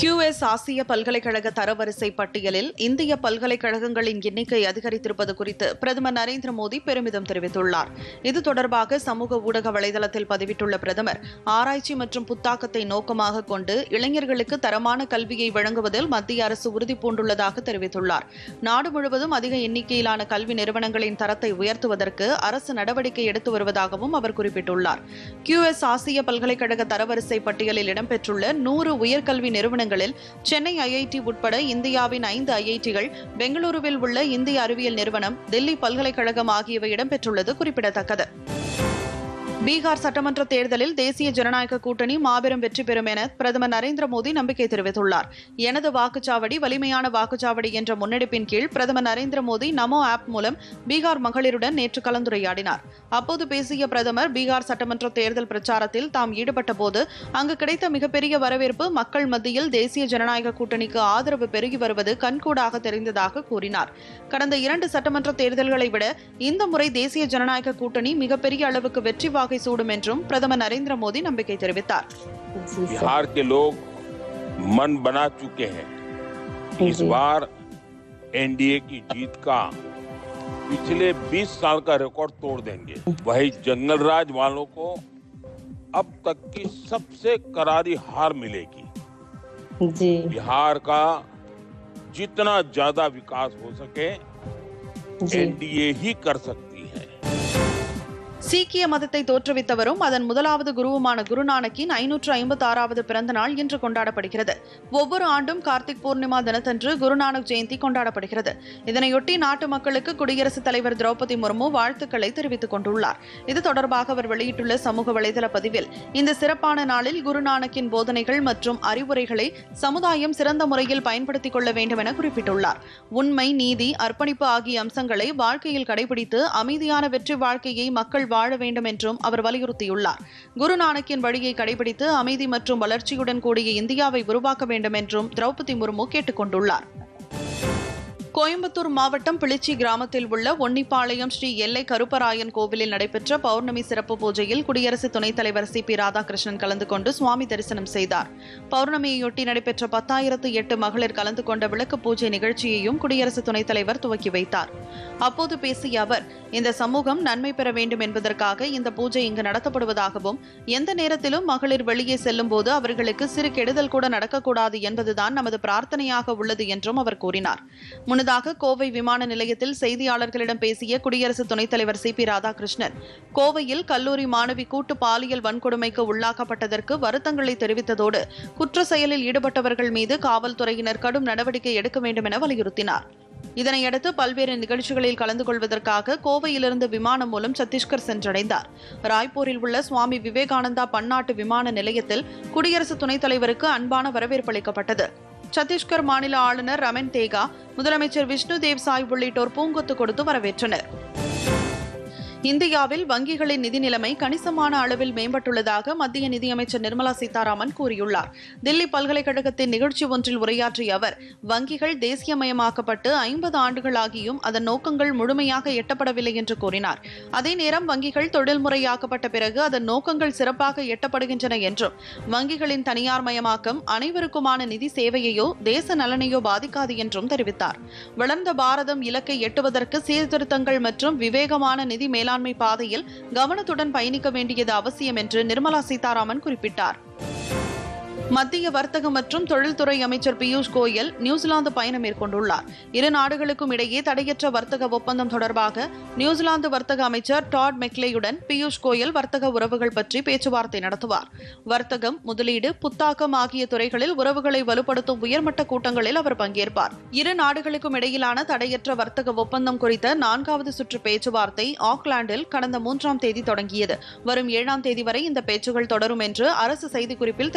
QS ஆசிய பல்கலைக்கழக தரவரிசை பட்டியலில் இந்திய பல்கலைக்கழகங்களின் எண்ணிக்கை அதிகரித்திருப்பது குறித்து பிரதமர் நரேந்திர மோடி பெருமிதம் தெரிவித்துள்ளார். இது தொடர்பாக சமூக ஊடக வலைதளத்தில் பதிவிட்டுள்ள பிரதமர் ஆராய்ச்சி மற்றும் புத்தாக்கத்தை நோக்கமாக கொண்டு இளைஞர்களுக்கு தரமான கல்வியை வழங்குவதில் மத்திய அரசு உறுதிபூண்டுள்ளதாக தெரிவித்துள்ளார். நாடு முழுவதும் அதிக எண்ணிக்கையிலான கல்வி நிறுவனங்களின் தரத்தை உயர்த்துவதற்கு அரசு நடவடிக்கை எடுத்து வருவதாகவும் அவர் குறிப்பிட்டுள்ளார். கியூஎஸ் ஆசிய பல்கலைக்கழக தரவரிசை பட்டியலில் இடம்பெற்றுள்ள நூறு உயர்கல்வி நிறுவனங்களில் சென்னை ஐஐடி உட்பட இந்தியாவின் ஐந்து ஐஐடிகள் பெங்களூருவில் உள்ள இந்திய அறிவியல் நிறுவனம் தில்லி பல்கலைக்கழகம் ஆகியவை இடம்பெற்றுள்ளது குறிப்பிடத்தக்கது. பீகார் சட்டமன்ற தேர்தலில் தேசிய ஜனநாயக கூட்டணி மாபெரும் வெற்றி பெறும் என பிரதமர் நரேந்திர மோடி நம்பிக்கை தெரிவித்துள்ளார். எனது வாக்குச்சாவடி வலிமையான வாக்குச்சாவடி என்ற முன்னெடுப்பின் கீழ் பிரதமர் நரேந்திர மோடி நமோ ஆப் மூலம் பீகார் மகளிருடன் நேற்று கலந்துரையாடினார். அப்போது பேசிய பிரதமர் பீகார் சட்டமன்ற தேர்தல் பிரச்சாரத்தில் தாம் ஈடுபட்டபோது அங்கு கிடைத்த மிகப்பெரிய வரவேற்பு மக்கள் மத்தியில் தேசிய ஜனநாயக கூட்டணிக்கு ஆதரவு பெருகி வருவது கண்கூடாக தெரிந்ததாக கூறினார். கடந்த இரண்டு சட்டமன்ற தேர்தல்களை விட இந்த முறை தேசிய ஜனநாயக கூட்டணி மிகப்பெரிய அளவுக்கு வெற்றி வாகை சூடும் என்றும் பிரதமர் நரேந்திர மோடி நம்பிக்கை தெரிவித்தார் जी सर बिहार के लोग मन बना चुके हैं इस जी। बार एनडीए की जीत का पिछले 20 साल का रिकॉर्ड तोड़ देंगे वही जंगल राज वालों को अब तक की सबसे करारी हार मिलेगी जी बिहार का जितना ज्यादा विकास हो सके जी एनडीए ही कर सकती है சீக்கிய மதத்தை தோற்றுவித்தவரும் அதன் முதலாவது குருவுமான குருநானக்கின் ஐநூற்று ஐம்பத்தி ஆறாவது பிறந்த நாள் இன்று கொண்டாடப்படுகிறது. ஒவ்வொரு ஆண்டும் கார்த்திக் பூர்ணிமா தினத்தன்று குருநானக் ஜெயந்தி கொண்டாடப்படுகிறது. இதனையொட்டி நாட்டு மக்களுக்கு குடியரசுத் தலைவர் திரௌபதி முர்மு வாழ்த்துக்களை தெரிவித்துக் கொண்டுள்ளார். இது தொடர்பாக அவர் வெளியிட்டுள்ள சமூக வலைதள பதிவில் இந்த சிறப்பான நாளில் குருநானக்கின் போதனைகள் மற்றும் அறிவுரைகளை சமுதாயம் சிறந்த முறையில் பயன்படுத்திக் கொள்ள வேண்டும் என குறிப்பிட்டுள்ளார். உண்மை நீதி அர்ப்பணிப்பு ஆகிய அம்சங்களை வாழ்க்கையில் கடைபிடித்து அமைதியான வெற்றி வாழ்க்கையை மக்கள் வாழ வேண்டும் என்றும் அவர் வலியுறுத்தியுள்ளார். குருநானக்கின் வழியை கடைபிடித்து அமைதி மற்றும் வளர்ச்சியுடன் கூடிய இந்தியாவை உருவாக்க வேண்டும் என்றும் திரௌபதி முர்மு கேட்டுக் கொண்டுள்ளார் கோயம்புத்தூர் மாவட்டம் பிளிச்சி கிராமத்தில் உள்ள ஒன்னிப்பாளையம் ஸ்ரீ எல்லை கருப்பராயன் கோவிலில் நடைபெற்ற பௌர்ணமி சிறப்பு பூஜையில் குடியரசு துணைத் தலைவர் சி. பி. ராதாகிருஷ்ணன் கலந்து கொண்டு சுவாமி தரிசனம் செய்தார். பௌர்ணமியையொட்டி நடைபெற்ற பத்தாயிரத்து எட்டு மகளிர் கலந்து கொண்ட விளக்கு பூஜை நிகழ்ச்சியையும் குடியரசு துணைத் தலைவர் துவக்கி வைத்தார். அப்போது பேசிய அவர் இந்த சமூகம் நன்மை பெற வேண்டும் என்பதற்காக இந்த பூஜை இங்கு நடத்தப்படுவதாகவும் எந்த நேரத்திலும் மகளிர் வெளியே செல்லும் போது அவர்களுக்கு சிறு கெடுதல் கூட நடக்கக்கூடாது என்பதுதான் நமது பிரார்த்தனையாக உள்ளது என்றும் அவர் கூறினார். முன்னதாக கோவை விமான நிலையத்தில் செய்தியாளர்களிடம் பேசிய குடியரசு துணைத் தலைவர் சி பி ராதாகிருஷ்ணன் கோவையில் கல்லூரி மாணவி கூட்டு பாலியல் வன்கொடுமைக்கு உள்ளாக்கப்பட்டதற்கு வருத்தங்களை தெரிவித்ததோடு குற்ற செயலில் ஈடுபட்டவர்கள் மீது காவல்துறையினர் கடும் நடவடிக்கை எடுக்க வேண்டும் என வலியுறுத்தினார். இதனையடுத்து பல்வேறு நிகழ்ச்சிகளில் கலந்து கொள்வதற்காக கோவையிலிருந்து விமானம் மூலம் சத்தீஸ்கர் சென்றடைந்தார். ராய்ப்பூரில் உள்ள சுவாமி விவேகானந்தா பன்னாட்டு விமான நிலையத்தில் குடியரசு துணைத் தலைவருக்கு அன்பான வரவேற்பு அளிக்கப்பட்டது. சத்தீஸ்கர் மாநில ஆளுநர் ரமன் தேகா முதலமைச்சர் விஷ்ணு தேவ் சாய் உள்ளிட்டோர் பூங்கொத்து கொடுத்து வரவேற்றனர். இந்தியாவில் வங்கிகளின் நிதி நிலைமை கணிசமான அளவில் மேம்பட்டுள்ளதாக மத்திய நிதியமைச்சர் நிர்மலா சீதாராமன் கூறியுள்ளார். தில்லி பல்கலைக்கழகத்தின் நிகழ்ச்சி ஒன்றில் உரையாற்றிய அவர் வங்கிகள் தேசியமயமாக்கப்பட்டு ஐம்பது ஆண்டுகளாகியும் அதன் நோக்கங்கள் முழுமையாக எட்டப்படவில்லை என்று கூறினார். அதே நேரம் வங்கிகள் தொழில்முறையாக்கப்பட்ட பிறகு அதன் நோக்கங்கள் சிறப்பாக எட்டப்படுகின்றன என்றும் வங்கிகளின் தனியார் மயமாக்கம் அனைவருக்குமான நிதி சேவையையோ தேச நலனையோ பாதிக்காது என்றும் தெரிவித்தார். வளர்ந்த பாரதம் இலக்கை எட்டுவதற்கு சீர்திருத்தங்கள் மற்றும் விவேகமான நிதி மேலாண்மை பாதையில் கவனத்துடன் பயணிக்க வேண்டியது அவசியம் என்று நிர்மலா சீதாராமன் குறிப்பிட்டார். மத்திய வர்த்தக மற்றும் தொழில்துறை அமைச்சர் பியூஷ் கோயல் நியூசிலாந்து பயணம் மேற்கொண்டுள்ளார். இரு நாடுகளுக்கும் இடையே தடையற்ற வர்த்தக ஒப்பந்தம் தொடர்பாக நியூசிலாந்து வர்த்தக அமைச்சர் டாட் மெக்லேயுடன் பியூஷ் கோயல் வர்த்தக உறவுகள் பற்றி பேச்சுவார்த்தை நடத்துவார். வர்த்தகம் முதலீடு புத்தாக்கம் ஆகிய துறைகளில் உறவுகளை வலுப்படுத்தும் உயர்மட்ட கூட்டங்களில் அவர் பங்கேற்பார். இரு நாடுகளுக்கும் இடையிலான தடையற்ற வர்த்தக ஒப்பந்தம் குறித்த நான்காவது சுற்று பேச்சுவார்த்தை ஆக்லாந்தில் கடந்த மூன்றாம் தேதி தொடங்கியது. வரும் ஏழாம் தேதி வரை இந்த பேச்சுகள் தொடரும் என்று அரசு செய்திக்குறிப்பில் தெரிவித்தார்